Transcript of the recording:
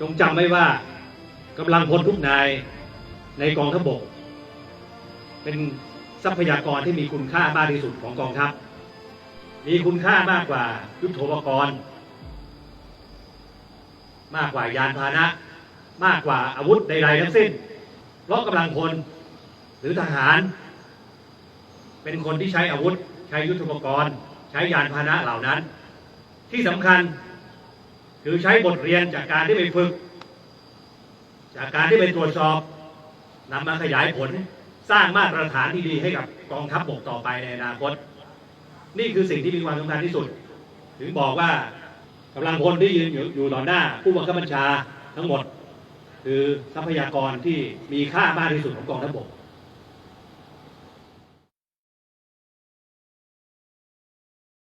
จงจำไว้ว่ากำลังพลทุกนายในกองทัพบก เป็นทรัพยากรที่มีคุณค่ามากที่สุดของกองทัพ มีคุณค่ามากกว่ายุทโธปกรณ์ มากกว่ายานพาหนะ มากกว่าอาวุธใดๆทั้งสิ้น เพราะกำลังพลหรือทหาร เป็นคนที่ใช้อาวุธ ใช้ยุทโธปกรณ์ ใช้ยานพาหนะเหล่านั้น ที่สำคัญ คือใช้บทเรียนจากการที่ไปฝึก จากการที่ไปตรวจสอบนำมาขยายผลสร้างมาตรฐานที่ดีให้กับกองทัพบกต่อไปในอนาคต นี่คือสิ่งที่มีความสำคัญที่สุด ถึงบอกว่ากำลังพลที่ยืนอยู่อยู่ต่อหน้า ผู้บังคับบัญชาทั้งหมด คือทรัพยากรที่มีค่ามากที่สุดของกองทัพบก